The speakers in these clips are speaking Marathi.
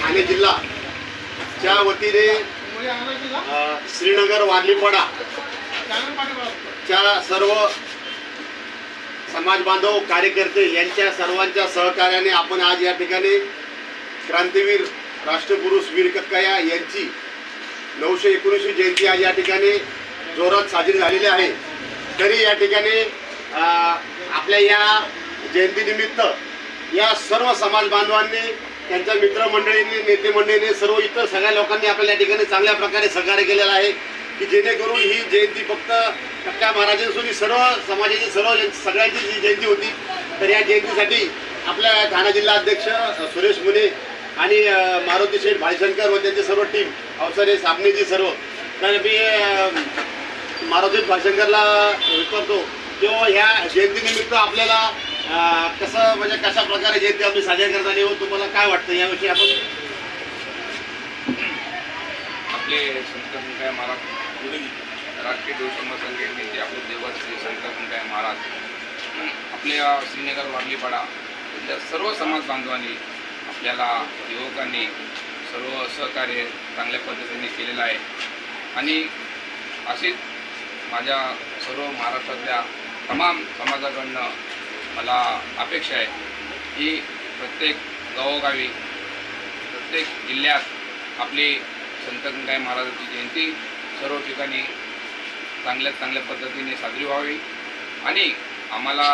ठाणे जिल्हा. च्या वतीने श्रीनगर वारलीपाडा च्या सर्व समाज बांधव कार्यकर्ते यांच्या सर्वांच्या सहकार्याने आपण आज या ठिकाणी क्रांतीवीर राष्ट्रपुरुष वीर कक्काया यांची नऊशे एकोणीसवी जयंती आज या ठिकाणी जोरात साजरी झालेली आहे. तरी या ठिकाणी आपल्या या जयंतीनिमित्त या सर्व समाज बांधवांनी त्यांच्या मित्रमंडळींनी नेते मंडळीने सर्व इतर सगळ्या लोकांनी आपल्या या ठिकाणी चांगल्या प्रकारे सहकार्य केलेलं आहे की जेणेकरून ही जयंती फक्त कक्का महाराजांसोबत सर्व समाजाची सर्व सगळ्यांची जी जयंती होती तर या जयंतीसाठी आपल्या ठाणा जिल्हा अध्यक्ष सुरेश मुने आणि मारुती शेठ भाईशंकर व त्यांची सर्व टीम अवसरे साबणेची सर्व तर मी मारुती भाईशंकरला विचारतो तो ह्या जयंतीनिमित्त आपल्याला कसं म्हणजे कशा प्रकारे जे ते आपली साजरी करत आले तुम्हाला काय वाटतं? याविषयी आपण आपले संत गंगाय महाराज राजकीय देव संघटने जे आपले देवत श्री संत गंगाय महाराज आपल्या श्रीनगर वारलीपाडा इथल्या सर्व समाज बांधवांनी आपल्याला युवकांनी सर्व सहकार्य चांगल्या पद्धतीने केलेलं आहे. आणि अशीच माझ्या सर्व महाराष्ट्रातल्या तमाम समाजाकडनं मला अपेक्षा आहे की प्रत्येक गावोगावी प्रत्येक जिल्ह्यात आपली संत गंगाई महाराजांची जयंती सर्व ठिकाणी चांगल्यात चांगल्या पद्धतीने साजरी व्हावी. आणि आम्हाला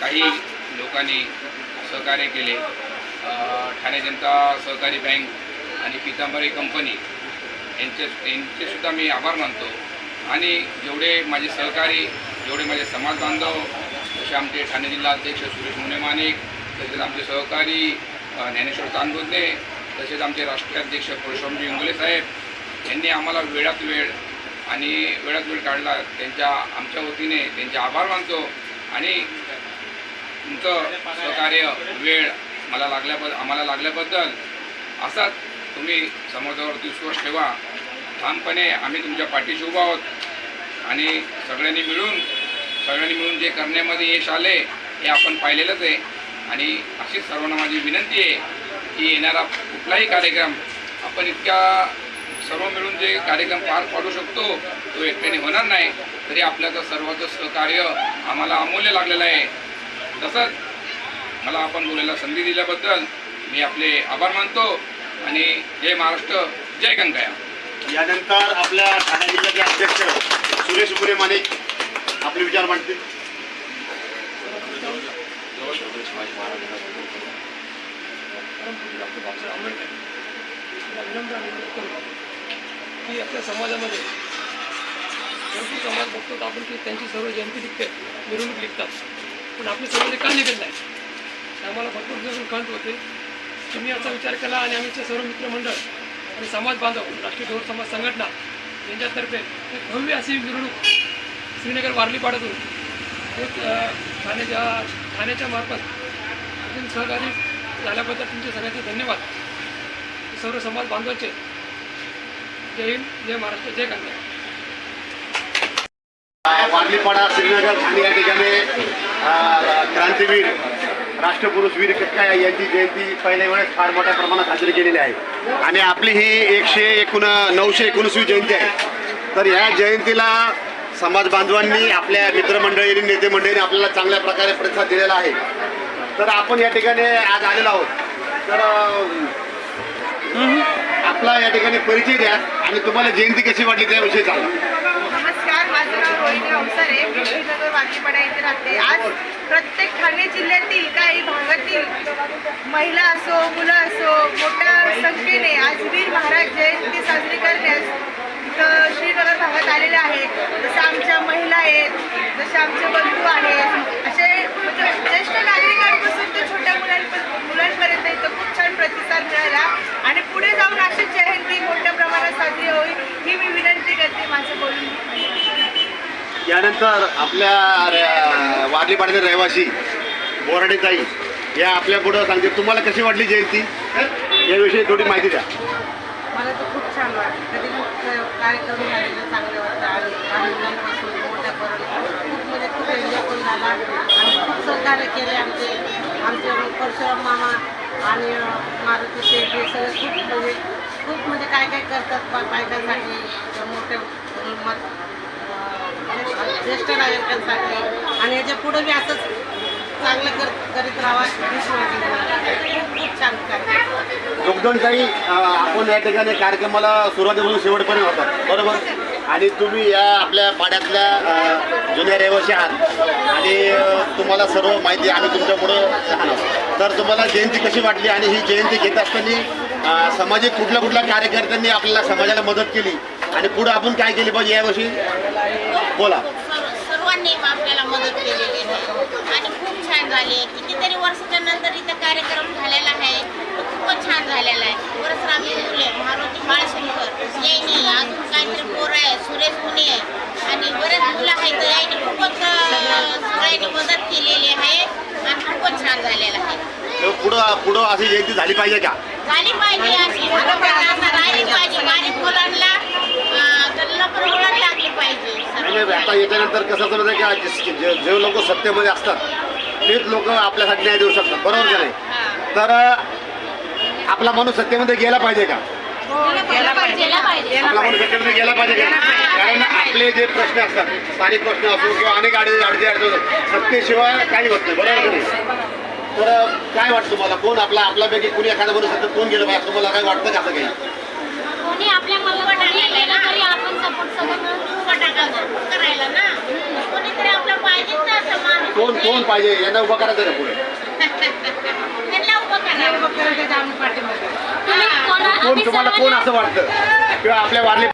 काही लोकांनी सहकार्य केले. ठाणे जनता सहकारी बँक आणि पितांबरी कंपनी यांचे यांचेसुद्धा मी आभार मानतो. आणि जेवढे माझे सहकारी जेवढे माझे समाज बांधव जसे आमचे ठाणे जिल्हा अध्यक्ष सुरेश मुने मानिक तसेच आमचे सहकारी ज्ञानेश्वर तानगोदने तसेच आमचे राष्ट्रीय अध्यक्ष परशुरामजी इंगोले साहेब यांनी आम्हाला वेळात वेळ आणि वेळात वेळ काढला. त्यांच्या आमच्या वतीने त्यांचे आभार मानतो आणि तुमचं सहकार्य वेळ मला लागल्याबद्दल आम्हाला लागल्याबद्दल असाच तुम्ही समाजावरती विश्वास ठेवा. ठामपणे आम्ही तुमच्या पाठीशी उभा आहोत आणि सगळ्यांनी मिळून सगळ्यांनी मिळून जे करण्यामध्ये यश आले हे आपण पाहिलेलंच आहे. आणि अशीच सर्वांना माझी विनंती आहे की येणारा कुठलाही कार्यक्रम आपण इतक्या सर्व मिळून जे कार्यक्रम पार पाडू शकतो तो एकट्याने होणार नाही. तरी आपल्याचं सर्वांचं सहकार्य आम्हाला अमूल्य लागलेलं आहे. तसंच मला आपण बोलायला संधी दिल्याबद्दल मी आपले आभार मानतो आणि जय महाराष्ट्र जय गंगाया यानंतर आपल्या ठाणे जिल्ह्याचे अध्यक्ष सुरेश मुरे आपले विचार मांडतील. की आपल्या समाजामध्ये भरपूर समाज बघतो तर आपण की त्यांची सर्व जयंती लिखते मिरवणूक लिखतात पण आपले समाज का निघत नाही? आम्हाला भरपूर दिवस खंत होते तुम्ही याचा विचार केला आणि आमचे सर्व मित्रमंडळ आणि समाज बांधव राष्ट्रीय ढोर समाज संघटना यांच्यातर्फे एक भव्य अशी मिरवणूक श्रीनगर वारली एक ठाण्याच्या ठाण्याच्या मार्फत अजून सहकारी झाल्याबद्दल तुमचे सगळ्यांचे धन्यवाद. सर्व समाज बांधवांचे जय हिंद जय महाराष्ट्र जय गंगा. वारलीपाडा श्रीनगर ठाणे या ठिकाणी क्रांतीवीर राष्ट्रपुरुष वीर कक्का यांची जयंती पहिल्या वेळेस फार मोठ्या प्रमाणात साजरी केलेली आहे. आणि आपली ही एकशे एकूण नऊशे एकोणीसवी जयंती आहे. तर या जयंतीला समाज बांधवांनी आपल्या मित्रमंडळींनी नेते मंडळींनी आपल्याला चांगल्या प्रकारे प्रतिसाद दिलेला आहे. तर आपण या ठिकाणी आज आलेलो आहोत. तर आपला या ठिकाणी परिचय द्या आणि तुम्हाला जयंती कशी वाटली त्याविषयी सांगा. नमस्कार माझं नाव रोहिणी अवसरे मी वाकीपाडा येथे राहते. आज प्रत्येक ठाणे जिल्ह्यातील काही भागातील महिला असो मुलं असो मोठ्या संख्येने आज वीर महाराज जयंती साजरी करण्यास इथं श्रीनगर भागात आलेले आहेत जसं आमच्या महिला आहेत जसे आमचे बंधू आहेत. असे म्हणजे ज्येष्ठ नागरिकांपासून ते छोट्या मुलांप मुलांपर्यंत इथं खूप छान प्रतिसाद मिळाला. आणि पुढे जाऊन अशी जयंती मोठ्या प्रमाणात साजरी होईल ही मी विनंती करते माझं बोलून. यानंतर आपल्या र- वारलीपाड्याचे रहिवासी बोराडे ताई या आपल्या पुढं सांगते तुम्हाला कशी वाटली जयंती याविषयी थोडी माहिती द्या. मला तर खूप छान वाटतं कधी कार्यक्रम झालेलं चांगलं वाटतं आणि लहान मुलांपासून मोठ्यापर्यंत खूप म्हणजे खूप आणि खूप सहकार्य केले आमचे आमचे परशुराम मामा आणि मारुती शेठ हे सगळे खूप म्हणजे खूप म्हणजे काय काय करतात बायकांसाठी त्या मोठ्या मत ज्येष्ठ नागरिकांसाठी. आणि याच्यापुढे मी असंच चांगलं कर करीत राहावा हीच माझी. खूप छान काय योगदानताई अं, आपण या ठिकाणी कार्यक्रमाला सुरुवातीपासून शेवटपर्यंत होतात बरोबर? आणि तुम्ही या आपल्या पाड्यातल्या जुन्या रहिवासी आहात. आणि तुम्हाला सर्व माहिती आम्ही तुमच्यापुढं लहान तर तुम्हाला जयंती कशी वाटली आणि ही जयंती घेत असताना समाजात कुठल्या कुठल्या कार्यकर्त्यांनी आपल्याला समाजाला मदत केली? आणि पुढं आपण काय केली पाहिजे यावर्षी? बोला. सर्वांनी आपल्याला मदत केलेली आहे. आणि खूप छान झाली. कितीतरी वर्षाच्या नंतर इथं कार्यक्रम झालेला आहे तो खूपच छान झालेला आहे परशुराम फुले मारुती बाळशंकर यांनी अजून सुरेश पुणे आणि बरेच मुलं आहेत यांनी खूपच सगळ्यांनी मदत केलेली आहे आणि खूपच छान झालेलं आहे. पुढं पुढं अशी जयंती झाली पाहिजे का? झाली पाहिजे अशी. आता राहिली पाहिजे. बारीक मुलांना ओळख लागली आता याच्यानंतर कसं आहे का? जे- लोक सत्तेमध्ये असतात तेच लोक आपल्यासाठी न्याय देऊ शकतात. बरोबर का नाही? तर आपला माणूस सत्तेमध्ये गेला पाहिजे का? गेला पाहिजे. गेला पाहिजे का? कारण आपले जे प्रश्न असतात स्थानिक प्रश्न असो किंवा अनेक अडचणी अडचणी अडचणी सत्तेशिवाय काही होत नाही बरोबर का तर काय वाटतं तुम्हाला? कोण आपला आपल्यापैकी कोणी एखादा माणूस सत्तेत कोण गेलं पाहिजे? तुम्हाला काय वाटतं का असं काही? कोणी आपल्या मनावर टाकलेलं ना तरी आपण सपोर्ट सगळं मिळून टाकायचं करायला ना? कोणीतरी आपलं पाहिजे ना असं माणूस. कोण कोण पाहिजे? यांना उभं करायचं ना पुढे. त्यांना उभं करा. त्याच्या आम्ही पाठीमध्ये तुम्ही कोणा- तुम्हाला कोण असं वाटतं? किंवा आपल्या वारले